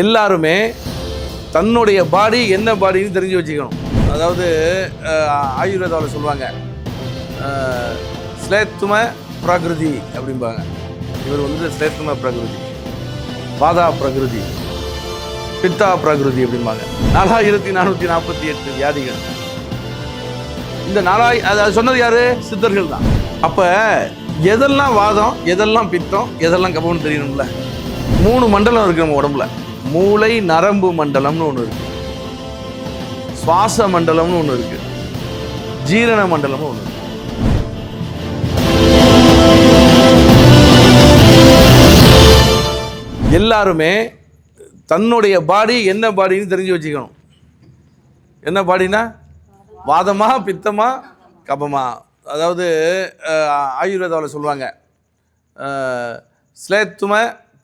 எல்லாருமே தன்னுடைய பாடி என்ன பாடின்னு தெரிஞ்சு வச்சுக்கணும். அதாவது ஆயுர்வேதாவில் சொல்லுவாங்க ஸ்லேத்தும பிரகிருதி அப்படிம்பாங்க. இவர் வந்து ஸ்லேத்தும பிரகிருதி வாதா பிரகிருதி பித்தா பிரகிருதி அப்படிம்பாங்க. நாலாயிரத்தி நானூற்றி நாற்பத்தி எட்டு வியாதிகள். இந்த நாலாய் அது அது சொன்னது யாரு? சித்தர்கள் தான். அப்போ எதெல்லாம் வாதம் எதெல்லாம் பித்தம் எதெல்லாம் கபம்னு தெரியணும்ல? மூணு மண்டலம் இருக்கு நம்ம உடம்புல. மூளை நரம்பு மண்டலம்னு ஒன்று இருக்கு. சுவாச மண்டலம்னு ஒன்று இருக்கு. ஜீரண மண்டலம்னு ஒன்று இருக்கு. எல்லாருமே தன்னுடைய பாடி என்ன பாடின்னு தெரிஞ்சு வச்சுக்கணும். என்ன பாடினா வாதமா பித்தமா கபமா. அதாவது ஆயுர்வேதாவில் சொல்லுவாங்க. ஸ்லேத்தும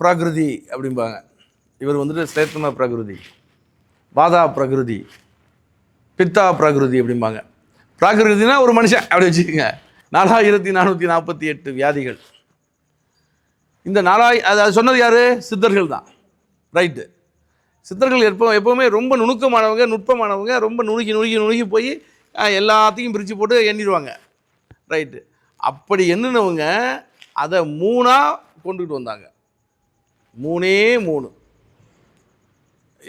பிரகிருதி அப்படிம்பாங்க. இவர் வந்துட்டு ஸ்லேத்தும பிரகிருதி வாதா பிரகிருதி பித்தா பிரகிருதி அப்படிம்பாங்க. பிராகிருதினா ஒரு மனுஷன் அப்படி வச்சுக்கோங்க. நாலாயிரத்தி நானூற்றி நாற்பத்தி எட்டு வியாதிகள். இந்த நாலாய் அது அது சொன்னது யார்? சித்தர்கள் தான். ரைட்டு சித்தர்கள் எப்போ எப்போவுமே ரொம்ப நுணுக்கமானவங்க நுட்பமானவங்க ரொம்ப நுணுக்கி நுணுக்கி நுணுக்கி போய் எல்லாத்தையும் பிரித்து போட்டு எண்ணிடுவாங்க. ரைட்டு அப்படி எண்ணினவங்க அதை மூணாக கொண்டுகிட்டு வந்தாங்க. மூணே மூணு.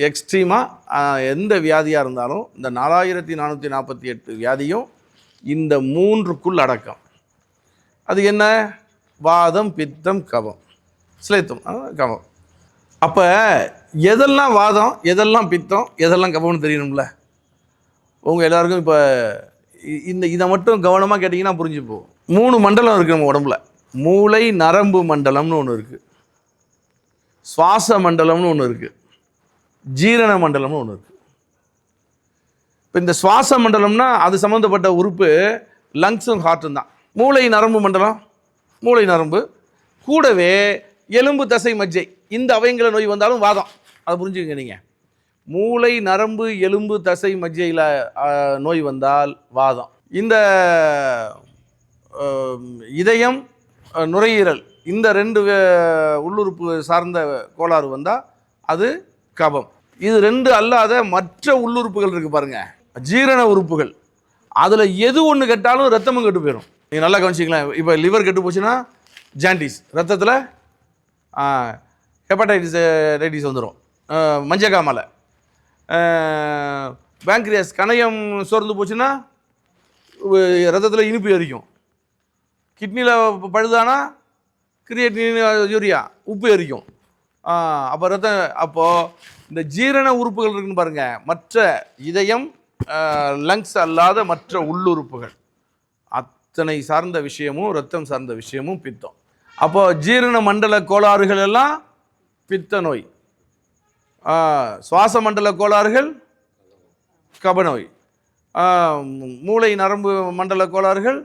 எக்ஸ்ட்ரீமாக எந்த வியாதியாக இருந்தாலும் இந்த நாலாயிரத்தி நானூற்றி நாற்பத்தி எட்டு வியாதியும் இந்த மூன்றுக்குள் அடக்கம். அது என்ன? வாதம் பித்தம் கபம் ஸ்லேத்தம் கவம். கபம் அப்போ எதெல்லாம் வாதம் எதெல்லாம் பித்தம் எதெல்லாம் கபம்னு தெரியணும்ல? உங்கள் எல்லாருக்கும் இப்போ இந்த இதை மட்டும் கவனமாக கேட்டிங்கன்னா போகும் மூணு மண்டலம் இருக்குது நம்ம உடம்புல. மூளை நரம்பு மண்டலம்னு ஒன்று இருக்குது சுவாச மண்டலம்னு ஒன்று இருக்குது ஜீரண மண்டலம்னு ஒன்று இருக்குது இப்போ இந்த சுவாச மண்டலம்னா அது சம்மந்தப்பட்ட உறுப்பு லங்ஸும் ஹார்ட்டும் தான். மூளை நரம்பு மண்டலம் மூளை நரம்பு கூடவே எலும்பு தசை மஜ்ஜை. இந்த அவயங்கள நோய் வந்தாலும் வாதம். அதை புரிஞ்சுக்கங்க நீங்கள் மூளை நரம்பு எலும்பு தசை மஜ்ஜையில் நோய் வந்தால் வாதம். இந்த இதயம் நுரையீரல் இந்த ரெண்டு உள்ளுறுப்பு சார்ந்த கோளாறு வந்தால் அது கபம். இது ரெண்டு அல்லாத மற்ற உள்ளுறுப்புகள் இருக்குது பாருங்க. ஜீரண உறுப்புகள். அதில் எது ஒன்று கெட்டாலும் ரத்தமும் கெட்டு போயிடும் நீங்கள் நல்லா கவனிச்சிக்கலாம் இப்போ லிவர் கெட்டு போச்சுன்னா ஜாண்டிஸ் ரத்தத்தில் ஹெப்படைட்டிஸ் டைட்டிஸ் வந்துடும் மஞ்சக்காமலை. பேங்க்ரியாஸ் கணையம் சோர்ந்து போச்சுன்னா ரத்தத்தில் இனிப்பு எரிக்கும். கிட்னியில் பழுதானா கிரியேட்டின் யூரியா உப்பு எரிக்கும். அப்போ ரத்தம் அப்போது இந்த ஜீரண உறுப்புகள் இருக்குன்னு பாருங்கள் மற்ற இதயம் லங்ஸ் அல்லாத மற்ற உள்ளுறுப்புகள். அத்தனை சார்ந்த விஷயமும் ரத்தம் சார்ந்த விஷயமும் பித்தம். அப்போது ஜீரண மண்டல கோளாறுகள் எல்லாம் பித்த நோய். சுவாச மண்டல கோளாறுகள் கபநோய் மூளை நரம்பு மண்டல கோளாறுகள்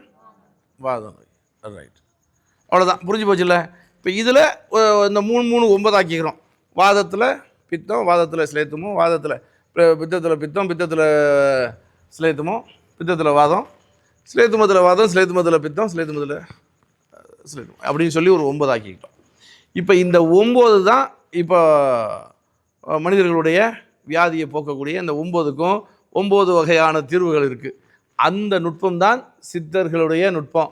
வாத நோய். ரைட் அவ்வளோதான் புரிஞ்சு போச்சுல்ல இப்போ இதில் இந்த மூணு மூணு ஒன்பதாக்கிக்கிறோம். வாதத்தில் பித்தம் வாதத்தில் சிலேத்துமோ வாதத்தில் பித்தத்தில் பித்தம் பித்தத்தில் சிலேத்துமோ பித்தத்தில் வாதம் ஸ்லேத்துமத்தில் வாதம் ஸ்லேத்துமத்தில் பித்தம் ஸ்லேத்துமத்தில் ஸ்லேத்துமம் அப்படின்னு சொல்லி ஒரு ஒன்பது ஆக்கிக்கிட்டோம் இப்போ இந்த ஒம்பது தான் இப்போ மனிதர்களுடைய வியாதியை போக்கக்கூடிய இந்த ஒம்போதுக்கும் ஒம்பது வகையான தீர்வுகள் இருக்குது அந்த நுட்பம் தான் சித்தர்களுடைய நுட்பம்.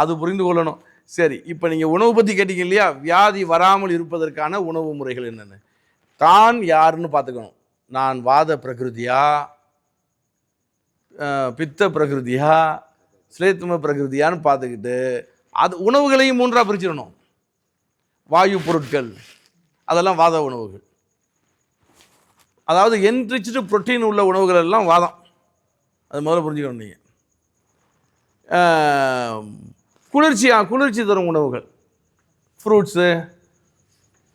அது புரிந்து கொள்ளணும். சரி இப்போ நீங்கள் உணவு பற்றி கேட்டீங்க இல்லையா? வியாதி வராமல் இருப்பதற்கான உணவு முறைகள் என்னென்னு? தான் யாருன்னு பார்த்துக்கணும். நான் வாத பிரகிருதியா? பித்த பிரகிருதியா? ஸ்லேத்தும பிரகிருதியான்னு பார்த்துக்கிட்டு அது உணவுகளையும் மூன்றாக பிரிச்சிடணும். வாயு பொருட்கள் அதெல்லாம் வாத உணவுகள். அதாவது என்ரிச்சு புரோட்டீன் உள்ள உணவுகள் எல்லாம் வாதம். அது முதல்ல புரிஞ்சுக்கணும் நீங்கள் குளிர்ச்சியாக குளிர்ச்சி தரும் உணவுகள். ஃப்ரூட்ஸு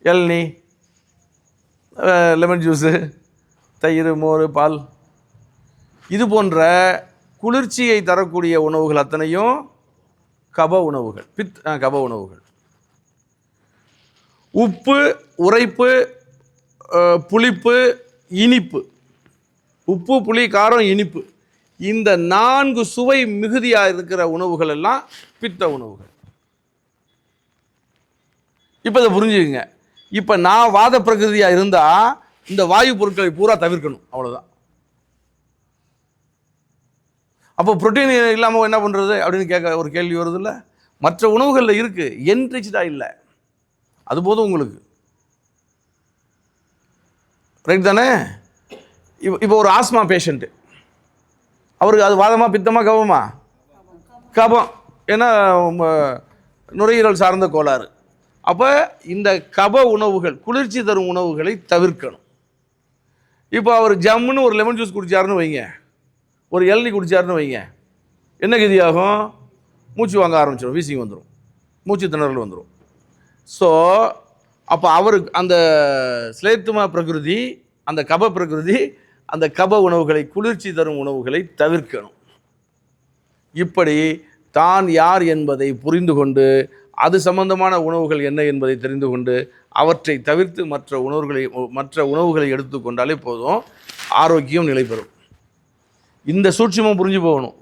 இளநீ லெமன் ஜூஸு தயிர் மோர் பால். இது போன்ற குளிர்ச்சியை தரக்கூடிய உணவுகள் அத்தனையும் கப உணவுகள் பித் கப உணவுகள். உப்பு உரைப்பு புளிப்பு இனிப்பு. உப்பு புளி காரம் இனிப்பு. இந்த நான்கு சுவை மிகுதியாக இருக்கிற உணவுகள் எல்லாம் பித்த உணவுகள். இப்போ இதை புரிஞ்சுக்குங்க. இப்போ நான் வாத பிரகிருதியாக இருந்தால் இந்த வாயு பொருட்களை பூரா தவிர்க்கணும் அவ்வளோதான் அப்போ புரோட்டீன் இல்லாமல் என்ன பண்ணுறது அப்படின்னு கேட்க ஒரு கேள்வி வருது இல்லை மற்ற உணவுகளில் இருக்குது என்ரிச்சாக இல்லை. அது போதும் உங்களுக்கு. ரைட் தானே? இப்போ இப்போ ஒரு ஆஸ்மா பேஷண்ட்டு அவருக்கு அது வாதமாக பித்தமாக கபமா கபம் ஏன்னா நுரையீரல் சார்ந்த கோளாறு. அப்போ இந்த கப உணவுகள் குளிர்ச்சி தரும் உணவுகளை தவிர்க்கணும். இப்போ அவர் ஜம்முன்னு ஒரு லெமன் ஜூஸ் குடிச்சாருன்னு வைங்க. ஒரு இளநி குடிச்சாருன்னு வைங்க. என்ன கதியாகும்? மூச்சு வாங்க ஆரம்பிச்சிடும் வீசிங் வந்துடும் மூச்சு திணறல் வந்துடும் ஸோ அப்போ அவருக்கு அந்த ஸ்லேத்துமா பிரகிருதி அந்த கப பிரகிருதி அந்த கப உணவுகளை குளிர்ச்சி தரும் உணவுகளை தவிர்க்கணும். இப்படி தான் யார் என்பதை புரிந்து கொண்டு அது சம்பந்தமான உணவுகள் என்ன என்பதை தெரிந்து கொண்டு அவற்றை தவிர்த்து மற்ற உணவுகளை மற்ற உணவுகளை எடுத்துக்கொண்டாலே போதும் ஆரோக்கியம் நிலை பெறும் இந்த சூட்சுமம் புரிஞ்சு போகணும்.